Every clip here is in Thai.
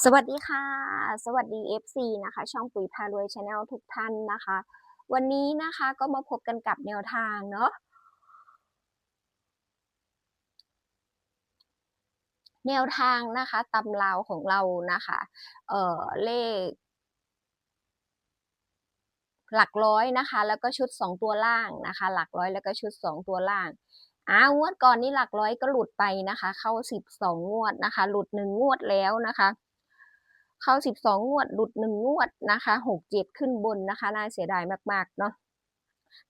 สวัสดีค่ะ สวัสดี FC นะคะ ช่องปุ๋ยพารวยชาแนลทุกท่านนะคะ วันนี้นะคะก็มาพบกันกับแนวทางเนาะแนวทางนะคะตำราวของเรานะคะ เอ่อเลข หลักร้อยนะคะ แล้วก็ชุด 2 ตัวล่างนะคะ หลักร้อยแล้วก็ชุด 2 ตัวล่างอ้าวงวดก่อนนี้หลักร้อยก็หลุดไปนะคะ เข้า 12 งวดนะคะ หลุด1งวดแล้วนะคะ เข้า 12 งวด หลุด 1 งวดนะคะ 6 7 ขึ้นบนนะคะ น่าเสียดายมาก ๆ เนาะ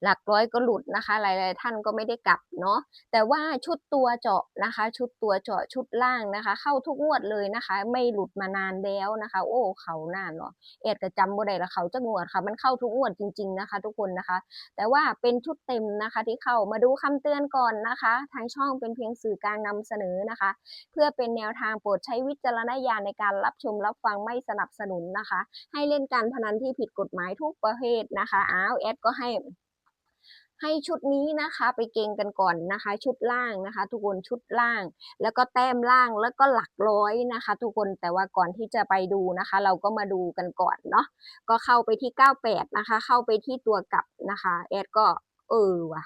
หลักร้อยก็หลุดนะคะ หลายๆ ท่านก็ไม่ได้กลับเนาะแต่ว่าชุดตัวเจาะนะคะ ชุดตัวเจาะชุดล่างนะคะ เข้าทุกงวดเลยนะคะ ไม่หลุดมานานแล้วนะคะ โอ้เขาหน้าเนาะเอ็ดก็จำบ่ได้ละเขาจะงวดค่ะ มันเข้าทุกงวดจริง ๆนะคะ ทุกคนนะคะ แต่ว่าเป็นชุดเต็มนะคะ ที่เข้ามาดูคำเตือนก่อนนะคะ ทางช่องเป็นเพียงสื่อกลางนำเสนอนะคะ เพื่อเป็นแนวทางโปรดใช้วิจารณญาณในการรับชมรับฟังไม่สนับสนุนนะคะ ให้เล่นการพนันที่ผิดกฎหมายทุกประเภทนะคะอ้าวแอดก็ให้ ให้ชุดนี้นะคะไปเก่งกันก่อนนะคะ ชุดล่างนะคะ ทุกคนชุดล่าง แล้วก็แต้มล่างแล้วก็หลักร้อยนะคะ ทุกคนแต่ว่าก่อนที่จะไปดูนะคะ เราก็มาดูกันก่อนเนาะก็เข้าไปที่ 98 นะคะ เข้าไปที่ตัวกลับนะคะแอดก็เออว่ะ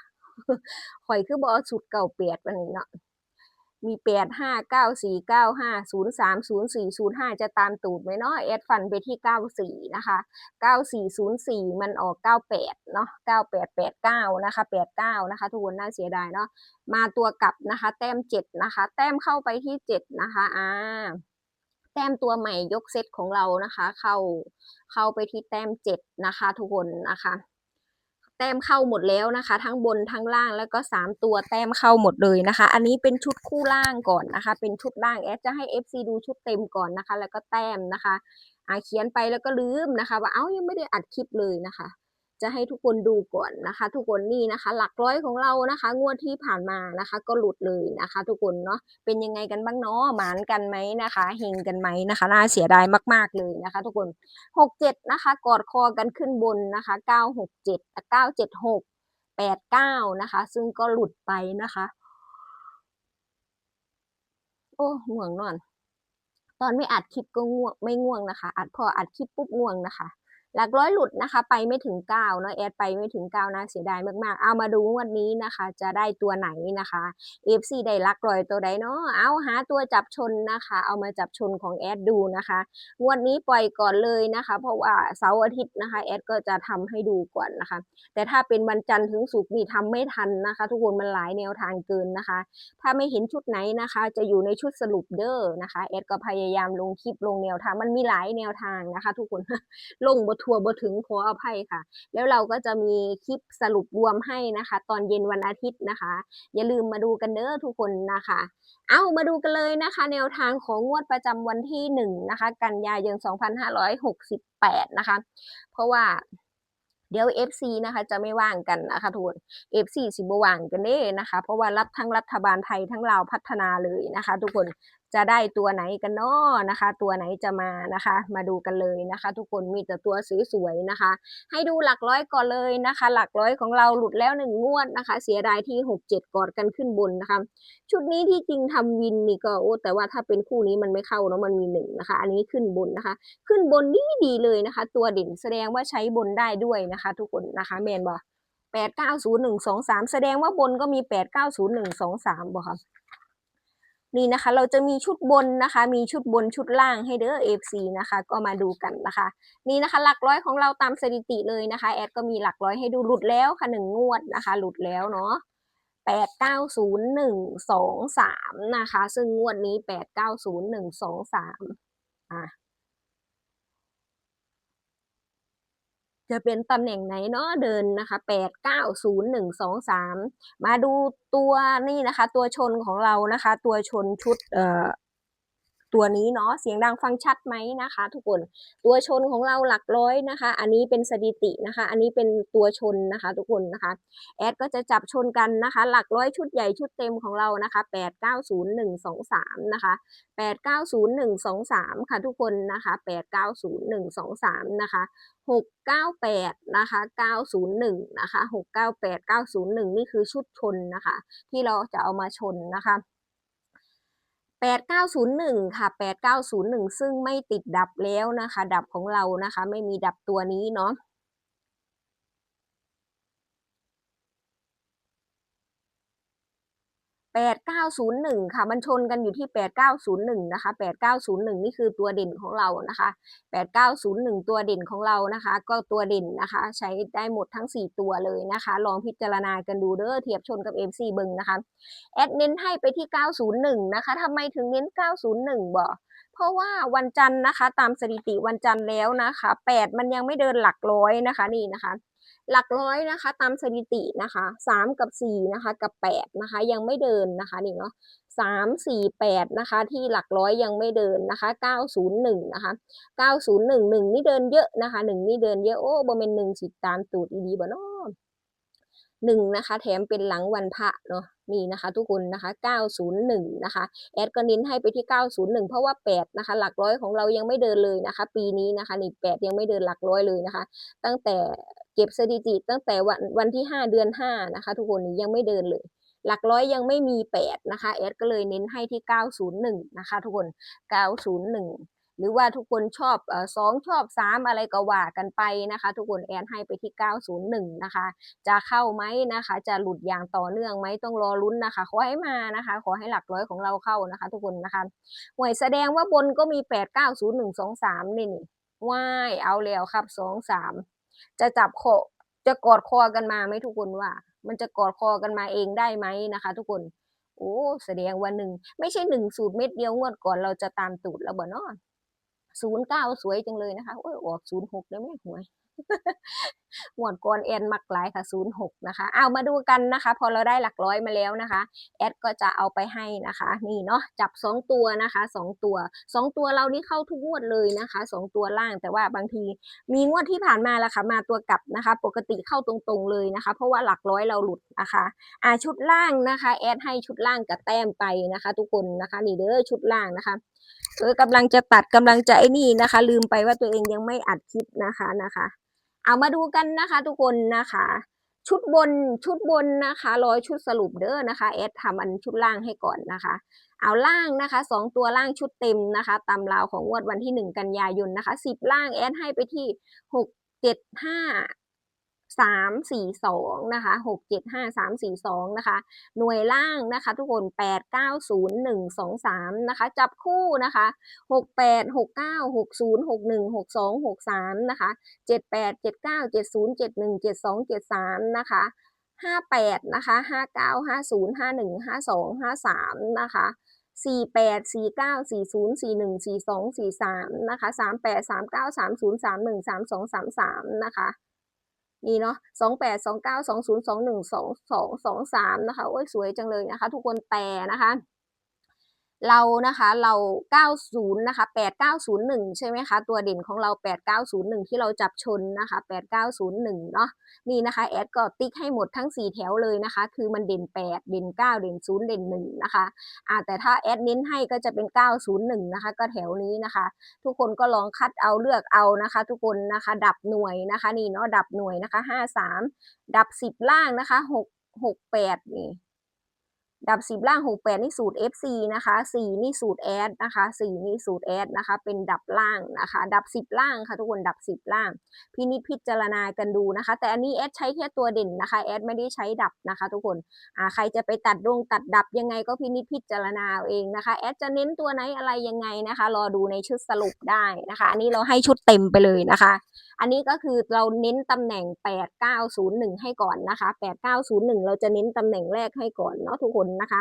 ข่อยคือบอสุดเก่าเปียดวันนี้เนาะ มีแปดห้าเก้าสี่เก้าห้าศูนย์สามศูนย์สี่ศูนย์ห้าจะตามตูดไหมเนาะแอดฟันไปที่เก้าสี่นะคะ9404มันออก98เนาะ9889นะคะ89นะคะทุกคนน่าเสียดายเนาะมาตัวกลับนะคะ แต้ม7นะคะ แต้มเข้าไปที่7นะคะอ่าแต้มตัวใหม่ยกเซตของเรานะคะ เข้าเข้าไปที่แต้ม7นะคะ ทุกคนนะคะ แต้มเข้าหมดแล้วนะคะ ทั้งบนทั้งล่างแล้วก็ 3 ตัวแต้มเข้าหมดเลยนะคะ อันนี้เป็นชุดคู่ล่างก่อนนะคะ เป็นชุดล่างแอดจะให้ FC ดูชุดเต็มก่อนนะคะ แล้วก็แต้มนะคะอ่าเขียนไปแล้วก็ลืมนะคะ ว่าเอ้ายังไม่ได้อัดคลิปเลยนะคะ จะให้ทุกคนดูก่อนนะคะ ทุกคนนี่นะคะ หลักร้อยของเรานะคะ งวดที่ผ่านมานะคะ ก็หลุดเลยนะคะ ทุกคนเนาะเป็นยังไงกันบ้างเนาะหมานกันไหมนะคะเฮงกันไหมนะคะน่าเสียดายมาก ๆเลยนะคะ ทุกคนหกเจ็ดนะคะกอดคอกันขึ้นบนนะคะเก้าหกเจ็ดเก้าเจ็ดหกแปดเก้านะคะ ซึ่งก็หลุดไปนะคะ โอ้ง่วงนอน ตอนไม่อัดคลิปก็ง่วงไม่ง่วงนะคะ อัดพออัดคลิปปุ๊บง่วงนะคะ หลักร้อยหลุดนะคะ ไปไม่ถึงเก้าเนาะแอดไปไม่ถึงเก้านะเสียดายมาก ๆ เอามาดูวันนี้นะคะ จะได้ตัวไหนนะคะ FC ได้ลักร้อยตัวใดเนาะเอาหาตัวจับชนนะคะ เอามาจับชนของแอดดูนะคะงวดนี้ปล่อยก่อนเลยนะคะ เพราะว่าเสาร์อาทิตย์นะคะแอดก็จะทำให้ดูก่อนนะคะ แต่ถ้าเป็นวันจันทร์ถึงศุกร์นี่ทำไม่ทันนะคะ ทุกคนมันหลายแนวทางเกินนะคะ ถ้าไม่เห็นชุดไหนนะคะ จะอยู่ในชุดสรุปเด้อนะคะแอดก็พยายามลงคลิปลงแนวทางมันมีหลายแนวทางนะคะ ทุกคนลงบทวร์บถึงขออภัยค่ะ แล้วเราก็จะมีคลิปสรุปรวมให้นะคะ ตอนเย็นวันอาทิตย์นะคะ อย่าลืมมาดูกันเด้อทุกคนนะคะ เอามาดูกันเลยนะคะ แนวทางของงวดประจำวันที่หนึ่งนะคะ กันยายน 2568 นะคะ เพราะว่าเดี๋ยว FC นะคะจะไม่ว่างกันนะคะทุกคน FC สิบว่างกันเด้นะคะ เพราะว่ารับทั้งรัฐบาลไทยทั้งลาวพัฒนาเลยนะคะ ทุกคน จะได้ตัวไหนกันเนาะนะคะ ตัวไหนจะมานะคะ มาดูกันเลยนะคะ ทุกคนมีแต่ตัวสวยๆนะคะ ให้ดูหลักร้อยก่อนเลยนะคะ หลักร้อยของเราหลุดแล้วหนึ่งงวดนะคะ เสียดายที่หกเจ็ดกอดกันขึ้นบนนะคะ ชุดนี้ที่จริงทำวินนี่ก็โอ้แต่ว่าถ้าเป็นคู่นี้มันไม่เข้าเนาะมันมีหนึ่งนะคะ อันนี้ขึ้นบนนะคะ ขึ้นบนนี่ดีเลยนะคะ ตัวเด่นแสดงว่าใช้บนได้ด้วยนะคะ ทุกคนนะคะแมนบอแปดเก้าศูนย์หนึ่งสองสามแสดงว่าบนก็มีแปดเก้าศูนย์หนึ่งสองสามบอครับ นี่นะคะ เราจะมีชุดบนนะคะ มีชุดบนชุดล่างให้เด้อ FC นะคะ ก็มาดูกันนะคะ นี่นะคะ หลักร้อยของเราตามสถิติเลยนะคะ แอดก็มีหลักร้อยให้ดูหลุดแล้วค่ะหนึ่งงวดนะคะ หลุดแล้วเนาะแปดเก้าศูนย์หนึ่งสองสามนะคะ ซึ่งงวดนี้แปดเก้าศูนย์หนึ่งสองสามอะ จะเป็นตำแหน่งไหนเนาะเดินนะคะแปดเก้าศูนย์หนึ่งสองสามมาดูตัวนี่นะคะ ตัวชนของเรานะคะ ตัวชนชุดเอ่อ ตัวนี้เนาะเสียงดังฟังชัดไหมนะคะ ทุกคนตัวชนของเราหลักร้อยนะคะ อันนี้เป็นสถิตินะคะ อันนี้เป็นตัวชนนะคะ ทุกคนนะคะแอดก็จะจับชนกันนะคะ หลักร้อยชุดใหญ่ชุดเต็มของเรานะคะแปดเก้าศูนย์หนึ่งสองสามนะคะแปดเก้าศูนย์หนึ่งสองสามค่ะทุกคนนะคะแปดเก้าศูนย์หนึ่งสองสามนะคะหกเก้าแปดนะคะเก้าศูนย์หนึ่งนะคะหกเก้าแปดเก้าศูนย์หนึ่งนี่คือชุดชนนะคะ ที่เราจะเอามาชนนะคะ 8901 ค่ะ 8901 ซึ่งไม่ติดดับแล้วนะคะ ดับของเรานะคะ ไม่มีดับตัวนี้เนาะ 8901 ค่ะ มันชนกันอยู่ที่ 8901 นะคะ 8901 นี่คือตัวเด่นของเรานะคะ 8901 ตัวเด่นของเรานะคะ ก็ตัวเด่นนะคะ ใช้ได้หมดทั้ง 4 ตัวเลยนะคะ ลองพิจารณากันดูเด้อเทียบชนกับ MC เบิงนะคะ แอดเน้นให้ไปที่ 901 นะคะทำไมถึงเน้น 901 บ่เพราะว่าวันจันทร์นะคะ ตามสถิติวันจันทร์แล้วนะคะ 8 มันยังไม่เดินหลักร้อยนะคะนี่นะคะ หลักร้อยนะคะ ตามสถิตินะคะสามกับสี่นะคะกับแปดนะคะยังไม่เดินนะคะนี่เนาะสามสี่แปดนะคะที่หลักร้อยยังไม่เดินนะคะเก้าศูนย์หนึ่งนะคะเก้าศูนย์หนึ่งหนึ่งนี่เดินเยอะนะคะหนึ่งนี่เดินเยอะโอ้บอเป็นหนึ่งสิตามตูดอีดีบ่เนาะหนึ่งนะคะแถมเป็นหลังวันพระเนาะนี่นะคะทุกคนนะคะ 901 นะคะ แอดก็เน้นให้ไปที่ 901 เพราะว่า 8 นะคะ หลักร้อยของเรายังไม่เดินเลยนะคะ ปีนี้นะคะนี่8ยังไม่เดินหลักร้อยเลยนะคะ ตั้งแต่ เก็บสถิติตั้งแต่วันวันที่ 5 เดือน 5 นะคะ ทุกคนนี้ยังไม่เดินเลย หลักร้อยยังไม่มี 8 นะคะแอดก็เลยเน้นให้ที่ 901 นะคะ ทุกคน 901หรือว่าทุกคนชอบสองชอบสามอะไรก็ว่ากันไปนะคะ ทุกคนแอนให้ไปที่ 901 นะคะ จะเข้าไหมนะคะ จะหลุดอย่างต่อเนื่องไหมต้องรอลุ้นนะคะ ขอให้มานะคะ ขอให้หลักร้อยของเราเข้านะคะ ทุกคนนะคะหวยแสดงว่าบนก็มี 8 9 0 1 2 3 นี่นี่ว่ายเอาแล้วครับ 2 3 จะจับคอจะกอดคอกันมาไหมทุกคนว่า มันจะกอดคอกันมาเองได้ไหมนะคะ ทุกคน โอ้แสดงว่าหนึ่งไม่ใช่หนึ่งสูตรเม็ดเดียวงวดก่อนเราจะตามตูดแล้วบ่เนาะศูนย์เก้าสวยจังเลยนะคะโอ้ยออกศูนย์หกได้ไหมหวย หมวดกรแอนมักหลายค่ะ06นย์หกนะคะเอามาดูกันนะคะ พอเราได้หลักร้อยมาแล้วนะคะ แอดก็จะเอาไปให้นะคะ นี่เนาะจับ2ตัวนะคะ2ตัว2ตัวเรานี่เข้าทุกงวดเลยนะคะ2ตัวล่างแต่ว่าบางทีมีงวดที่ผ่านมาละค่ะ มาตัวกลับนะคะ ปกติเข้าตรงๆเลยนะคะ เพราะว่าหลักร้อยเราหลุดนะคะอ่าชุดล่างนะคะแอดให้ชุดล่างกับแต้มไปนะคะ ทุกคนนะคะนี่เด้อชุดล่างนะคะเออกำลังจะตัดกำลังจะไอ้นี่นะคะ ลืมไปว่าตัวเองยังไม่อัดคลิปนะคะนะคะ เอามาดูกันนะคะทุกคนนะคะ ชุดบนชุดบนนะคะร้อยชุดสรุปเด้อนะคะแอดทำอันชุดล่างให้ก่อนนะคะ เอาล่างนะคะสองตัวล่างชุดเต็มนะคะ ตามราวของงวดวันที่หนึ่งกันยายนนะคะสิบล่างแอดให้ไปที่หกเจ็ดห้า สามสี่สองนะคะหกเจ็ดห้าสามสี่สองนะคะหน่วยล่างนะคะ ทุกคนแปดเก้าศูนย์หนึ่งสองสามนะคะจับคู่นะคะหกแปดหกเก้าหกศูนย์หกหนึ่งหกสองหกสามนะคะเจ็ดแปดเจ็ดเก้าเจ็ดศูนย์เจ็ดหนึ่งเจ็ดสองเจ็ดสามนะคะห้าแปดนะคะห้าเก้าห้าศูนย์ห้าหนึ่งห้าสองห้าสามนะคะสี่แปดสี่เก้าสี่ศูนย์สี่หนึ่งสี่สองสี่สามนะคะสามแปดสามเก้าสามศูนย์สามหนึ่งสามสองสามสามนะคะ นี่เนาะสองแปดสองเก้าสองศูนย์สองหนึ่งสองสองสองสามนะคะ โอ้ยสวยจังเลยนะคะ ทุกคนแต่นะคะ เรานะคะเรา 90 นะคะ 8901 ใช่ไหมคะ ตัวเด่นของเรา 8901 ที่เราจับชนนะคะ 8901 เนาะนี่นะคะ แอดก็ติ๊กให้หมดทั้ง 4 แถวเลยนะคะ คือมันเด่น 8 เด่น 9 เด่น 0 เด่น 1 นะคะอ่าแต่ถ้าแอดเน้นให้ก็จะเป็น 901 นะคะ ก็แถวนี้นะคะ ทุกคนก็ลองคัดเอาเลือกเอานะคะ ทุกคนนะคะ ดับหน่วยนะคะ นี่เนาะดับหน่วยนะคะ 53 ดับ 10 ล่างนะคะ 6 68นี่ ดับสิบล่างหกแปดนี่สูตร FC นะคะสี่นี่สูตรแอดนะคะสี่นี่สูตรแอดนะคะ เป็นดับล่างนะคะ ดับสิบล่างค่ะทุกคนดับสิบล่าง พินิจพิจารณากันดูนะคะ แต่อันนี้แอดใช้แค่ตัวเด่นนะคะแอดไม่ได้ใช้ดับนะคะ ทุกคนอ่าใครจะไปตัดดงตัดดับยังไงก็พินิจพิจารณาเอาเองนะคะแอดจะเน้นตัวไหนอะไรยังไงนะคะ รอดูในชุดสรุปได้นะคะ อันนี้เราให้ชุดเต็มไปเลยนะคะอันนี้ก็คือเราเน้นตำแหน่ง 8901 ให้ก่อนนะคะ 8901 เราจะเน้นตำแหน่งแรกให้ก่อนเนาะทุกคนนะคะ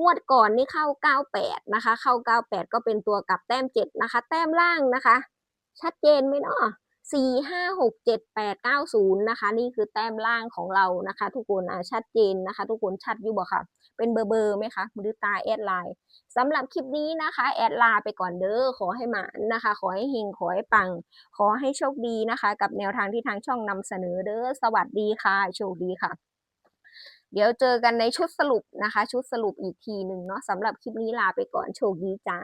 งวดก่อนนี่เข้า 98 นะคะ เข้า 98 ก็เป็นตัวกลับแต้ม 7 นะคะ แต้มล่างนะคะ ชัดเจนไหมเนาะ4 5 6 7 8 9 0นะคะ นี่คือแต้มล่างของเรานะคะ ทุกคนอะชัดเจนนะคะ ทุกคนชัดอยู่บ่ค่ะ เป็นเบอร์เบอร์ไหมคะมือตาแอดไลน์สำหรับคลิปนี้นะคะ แอดลาไปก่อนเด้อขอให้หมานนะคะ ขอให้เฮงขอให้ปัง ขอให้โชคดีนะคะ กับแนวทางที่ทางช่องนำเสนอเด้อสวัสดีค่ะ โชคดีค่ะ เดี๋ยวเจอกันในชุดสรุปนะคะ ชุดสรุปอีกทีหนึ่งเนาะสำหรับคลิปนี้ลาไปก่อนโชคดีจ้า